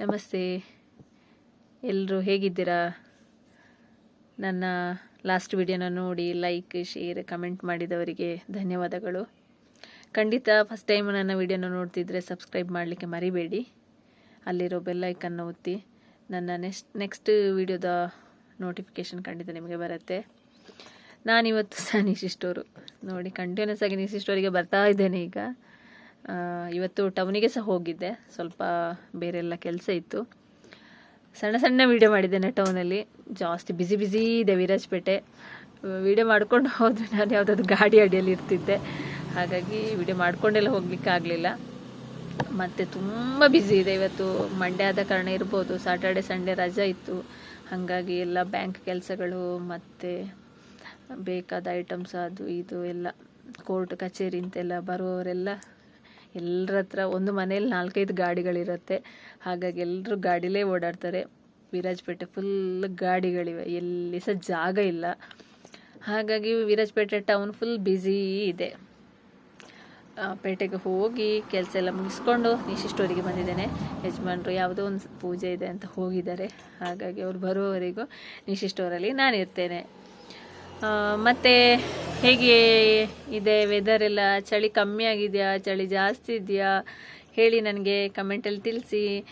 ನಮಸ್ತೆ. ಎಲ್ಲರೂ ಹೇಗಿದ್ದೀರಾ? ನನ್ನ ಲಾಸ್ಟ್ ವಿಡಿಯೋನ ನೋಡಿ ಲೈಕ್ ಶೇರ್ ಕಮೆಂಟ್ ಮಾಡಿದವರಿಗೆ ಧನ್ಯವಾದಗಳು. ಖಂಡಿತ ಫಸ್ಟ್ ಟೈಮ್ ನನ್ನ ವಿಡಿಯೋನ ನೋಡ್ತಿದ್ರೆ ಸಬ್ಸ್ಕ್ರೈಬ್ ಮಾಡಲಿಕ್ಕೆ ಮರಿಬೇಡಿ. ಅಲ್ಲಿರೋ ಬೆಲ್ ಐಕನ್ನ ಒತ್ತಿ ನನ್ನ ನೆಕ್ಸ್ಟ್ ನೆಕ್ಸ್ಟ್ ವಿಡಿಯೋದ ನೋಟಿಫಿಕೇಷನ್ ಖಂಡಿತ ನಿಮಗೆ ಬರುತ್ತೆ. ನಾನಿವತ್ತು ಸಹ ನಿಶಿಷ್ಟೋರು ನೋಡಿ ಕಂಟಿನ್ಯೂಸ್ ಆಗಿ ನಿಶಿಷ್ಟೋರಿಗೆ ಬರ್ತಾ ಇದ್ದೇನೆ ಈಗ. ಇವತ್ತು ಟೌನಿಗೆ ಸಹ ಹೋಗಿದ್ದೆ. ಸ್ವಲ್ಪ ಬೇರೆಲ್ಲ ಕೆಲಸ ಇತ್ತು. ಸಣ್ಣ ಸಣ್ಣ ವೀಡಿಯೋ ಮಾಡಿದ್ದೇನೆ ಟೌನಲ್ಲಿ. ಜಾಸ್ತಿ ಬಿಸಿ ಬಿಸಿ ಇದೆ ವಿರಾಜಪೇಟೆ. ವೀಡಿಯೋ ಮಾಡ್ಕೊಂಡು ಹೋದರೆ ನಾನು ಯಾವುದಾದ್ರು ಗಾಡಿ ಅಡಿಯಲ್ಲಿ ಇರ್ತಿದ್ದೆ. ಹಾಗಾಗಿ ವಿಡಿಯೋ ಮಾಡ್ಕೊಂಡೆಲ್ಲ ಹೋಗ್ಲಿಕ್ಕೆ ಆಗಲಿಲ್ಲ. ಮತ್ತು ತುಂಬ ಬ್ಯುಸಿ ಇದೆ. ಇವತ್ತು ಮಂಡ್ಯ ಆದ ಕಾರಣ ಇರ್ಬೋದು. ಸಾಟರ್ಡೆ ಸಂಡೇ ರಜಾ ಇತ್ತು. ಹಾಗಾಗಿ ಎಲ್ಲ ಬ್ಯಾಂಕ್ ಕೆಲಸಗಳು, ಮತ್ತು ಬೇಕಾದ ಐಟಮ್ಸ್ ಅದು ಇದು ಎಲ್ಲ ಕೋರ್ಟ್ ಕಚೇರಿ ಅಂತೆಲ್ಲ ಬರುವವರೆಲ್ಲ ಎಲ್ಲರ ಹತ್ರ ಒಂದು ಮನೇಲಿ ನಾಲ್ಕೈದು ಗಾಡಿಗಳಿರುತ್ತೆ. ಹಾಗಾಗಿ ಎಲ್ಲರೂ ಗಾಡಿಲೇ ಓಡಾಡ್ತಾರೆ. ವಿರಾಜಪೇಟೆ ಫುಲ್ ಗಾಡಿಗಳಿವೆ. ಎಲ್ಲಿ ಸಹ ಜಾಗ ಇಲ್ಲ. ಹಾಗಾಗಿ ವಿರಾಜಪೇಟೆ ಟೌನ್ ಫುಲ್ ಬ್ಯುಸಿ ಇದೆ. ಪೇಟೆಗೆ ಹೋಗಿ ಕೆಲಸ ಎಲ್ಲ ಮುಗಿಸ್ಕೊಂಡು ಸ್ಟೋರಿಗೆ ಬಂದಿದ್ದೇನೆ. ಯಜಮಾನ್ರು ಯಾವುದೋ ಒಂದು ಪೂಜೆ ಇದೆ ಅಂತ ಹೋಗಿದ್ದಾರೆ. ಹಾಗಾಗಿ ಅವ್ರು ಬರುವವರೆಗೂ ನಿಶಿಷ್ಟೋರಲ್ಲಿ ನಾನಿರ್ತೇನೆ. ಮತ್ತೆ ಹೇಗೆ ಇದೆ ವೆದರ್ ಎಲ್ಲ? ಚಳಿ ಕಮ್ಮಿ ಆಗಿದೆಯಾ? ಚಳಿ ಜಾಸ್ತಿ ಇದೆಯಾ? ಹೇಳಿ ನನಗೆ ಕಮೆಂಟಲ್ಲಿ ತಿಳಿಸಿ.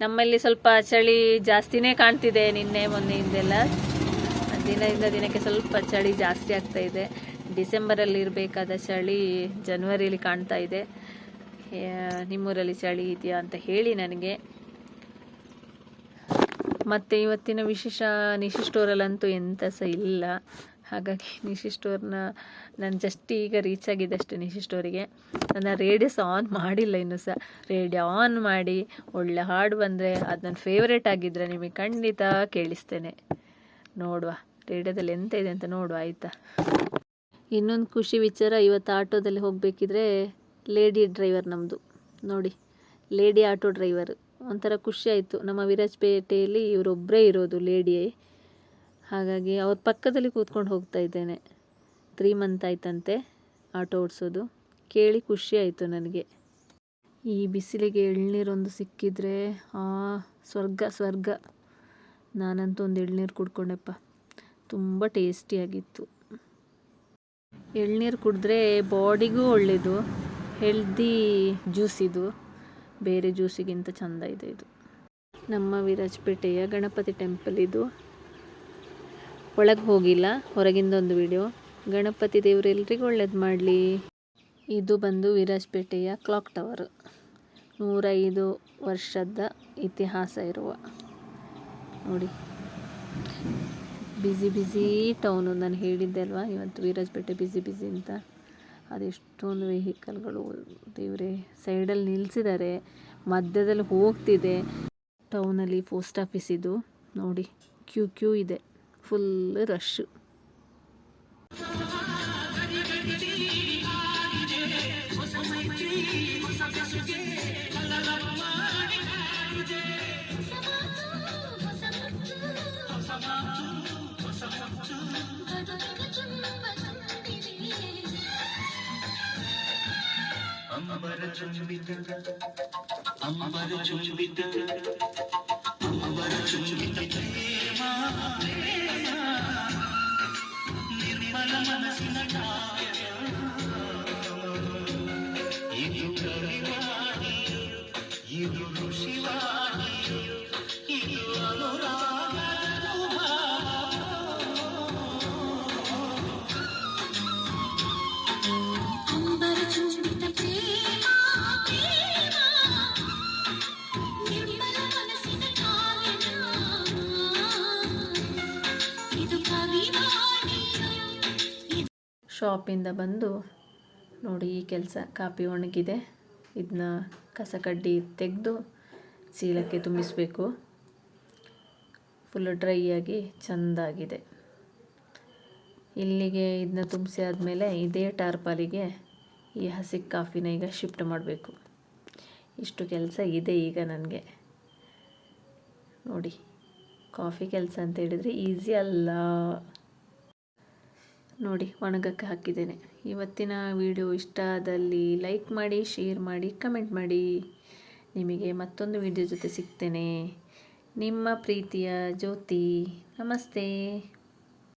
ನಮ್ಮಲ್ಲಿ ಸ್ವಲ್ಪ ಚಳಿ ಜಾಸ್ತಿನೇ ಕಾಣ್ತಿದೆ ನಿನ್ನೆ ಮೊನ್ನೆಯಿಂದೆಲ್ಲ ದಿನದಿಂದ ದಿನಕ್ಕೆ ಸ್ವಲ್ಪ ಚಳಿ ಜಾಸ್ತಿ ಆಗ್ತಾ ಇದೆ. ಡಿಸೆಂಬರಲ್ಲಿ ಇರಬೇಕಾದ ಚಳಿ ಜನ್ವರಿಯಲ್ಲಿ ಕಾಣ್ತಾ ಇದೆ. ನಿಮ್ಮೂರಲ್ಲಿ ಚಳಿ ಇದೆಯಾ ಅಂತ ಹೇಳಿ ನನಗೆ. ಮತ್ತು ಇವತ್ತಿನ ವಿಶೇಷ ನಿಶಿ ಸ್ಟೋರಲ್ಲಂತೂ ಎಂಥ ಸಹ ಇಲ್ಲ. ಹಾಗಾಗಿ ನಿಶಿ ಸ್ಟೋರ್ನ ನಾನು ಜಸ್ಟ್ ಈಗ ರೀಚ್ ಆಗಿದ್ದಷ್ಟೇ ನಿಶಿ ಸ್ಟೋರಿಗೆ. ನಾನು ರೇಡಿಯೋ ಸಹ ಆನ್ ಮಾಡಿಲ್ಲ ಇನ್ನು ಸಹ. ರೇಡಿಯೋ ಆನ್ ಮಾಡಿ ಒಳ್ಳೆ ಹಾಡು ಬಂದರೆ ಅದು ನನ್ನ ಫೇವ್ರೇಟ್ ಆಗಿದ್ದರೆ ನಿಮಗೆ ಖಂಡಿತ ಕೇಳಿಸ್ತೇನೆ. ನೋಡುವ ರೇಡಿಯೋದಲ್ಲಿ ಎಂತ ಇದೆ ಅಂತ ನೋಡುವ, ಆಯಿತಾ? ಇನ್ನೊಂದು ಖುಷಿ ವಿಚಾರ, ಇವತ್ತು ಆಟೋದಲ್ಲಿ ಹೋಗಬೇಕಿದ್ರೆ ಲೇಡಿ ಡ್ರೈವರ್ ನಮ್ಮದು ನೋಡಿ ಲೇಡಿ ಆಟೋ ಡ್ರೈವರ್ ಒಂಥರ ಖುಷಿ ಆಯಿತು. ನಮ್ಮ ವಿರಾಜಪೇಟೆಯಲ್ಲಿ ಇವರೊಬ್ಬರೇ ಇರೋದು ಲೇಡಿ ಹಾಗಾಗಿ ಅವ್ರ ಪಕ್ಕದಲ್ಲಿ ಕೂತ್ಕೊಂಡು ಹೋಗ್ತಾ ಇದ್ದೇನೆ. ತ್ರೀ ಮಂತ್ ಆಯ್ತಂತೆ ಆಟೋ ಓಡಿಸೋದು. ಕೇಳಿ ಖುಷಿ ಆಯಿತು ನನಗೆ. ಈ ಬಿಸಿಲಿಗೆ ಎಳ್ನೀರೊಂದು ಸಿಕ್ಕಿದ್ರೆ, ಆ ಸ್ವರ್ಗ ಸ್ವರ್ಗ. ನಾನಂತೂ ಒಂದು ಎಳ್ನೀರು ಕುಡ್ಕೊಂಡೆಪ್ಪ. ತುಂಬ ಟೇಸ್ಟಿಯಾಗಿತ್ತು ಎಳ್ನೀರು ಕುಡಿದ್ರೆ ಬಾಡಿಗೂ ಒಳ್ಳೆಯದು ಹೆಲ್ದಿ ಜ್ಯೂಸ್ ಇದು. ಬೇರೆ ಜ್ಯೂಸಿಗಿಂತ ಚಂದ ಇದೆ ಇದು. ನಮ್ಮ ವಿರಾಜಪೇಟೆಯ ಗಣಪತಿ ಟೆಂಪಲ್ ಇದು. ಒಳಗೆ ಹೋಗಿಲ್ಲ, ಹೊರಗಿಂದ ಒಂದು ವಿಡಿಯೋ ಗಣಪತಿ ದೇವರು ಎಲ್ರಿಗೂ ಒಳ್ಳೇದು ಮಾಡಲಿ. ಇದು ಬಂದು ವಿರಾಜಪೇಟೆಯ ಕ್ಲಾಕ್ ಟವರ್. ನೂರೈದು ವರ್ಷದ ಇತಿಹಾಸ ಇರುವ. ನೋಡಿ. ಬ್ಯುಸಿ ಬ್ಯುಸಿ ಟೌನು ನಾನು ಹೇಳಿದ್ದೆ ಅಲ್ವಾ? ಇವತ್ತು ವಿರಾಜಪೇಟೆ ಬ್ಯುಸಿ ಬ್ಯುಸಿ ಅಂತ. ಅದೆಷ್ಟೊಂದು ವೆಹಿಕಲ್ಗಳು ದೇವರೇ ಸೈಡಲ್ಲಿ ನಿಲ್ಲಿಸಿದ್ದಾರೆ ಮಧ್ಯದಲ್ಲಿ ಹೋಗ್ತಿದೆ. ಟೌನಲ್ಲಿ ಪೋಸ್ಟ್ ಆಫೀಸ್ ಇದು. ನೋಡಿ, ಕ್ಯೂ ಕ್ಯೂ ಇದೆ. ఫుల్ రష్ అంబర చుంబిత అంబర చుంబిత ಶಾಪಿಂದ ಬಂದು ನೋಡಿ ಈ ಕೆಲಸ ಕಾಪಿ ಒಣಗಿದೆ. ಇದನ್ನ ಕಸ ಕಡ್ಡಿ ತೆಗೆದು ಚೀಲಕ್ಕೆ ತುಂಬಿಸಬೇಕು. ಫುಲ್ಲು ಡ್ರೈ ಆಗಿ ಚೆಂದಾಗಿದೆ. ಇಲ್ಲಿಗೆ ಇದನ್ನ ತುಂಬಿಸಿ ಆದಮೇಲೆ ಇದೇ ಟಾರ್ಪಾಲಿಗೆ ಈ ಹಸಿ ಕಾಫಿನ ಈಗ ಶಿಫ್ಟ್ ಮಾಡಬೇಕು. ಇಷ್ಟು ಕೆಲಸ ಇದೆ ಈಗ ನನಗೆ. ನೋಡಿ, ಕಾಫಿ ಕೆಲಸ ಅಂತ ಹೇಳಿದರೆ ಈಸಿ ಅಲ್ಲ. ನೋಡಿ ಒಣಗಕ್ಕೆ ಹಾಕಿದ್ದೇನೆ. ಇವತ್ತಿನ ವಿಡಿಯೋ ಇಷ್ಟ ಆದಲ್ಲಿ ಲೈಕ್ ಮಾಡಿ ಶೇರ್ ಮಾಡಿ ಕಮೆಂಟ್ ಮಾಡಿ. ನಿಮಗೆ ಮತ್ತೊಂದು ವಿಡಿಯೋ ಜೊತೆ ಸಿಗ್ತೇನೆ. ನಿಮ್ಮ ಪ್ರೀತಿಯ ಜ್ಯೋತಿ. ನಮಸ್ತೆ.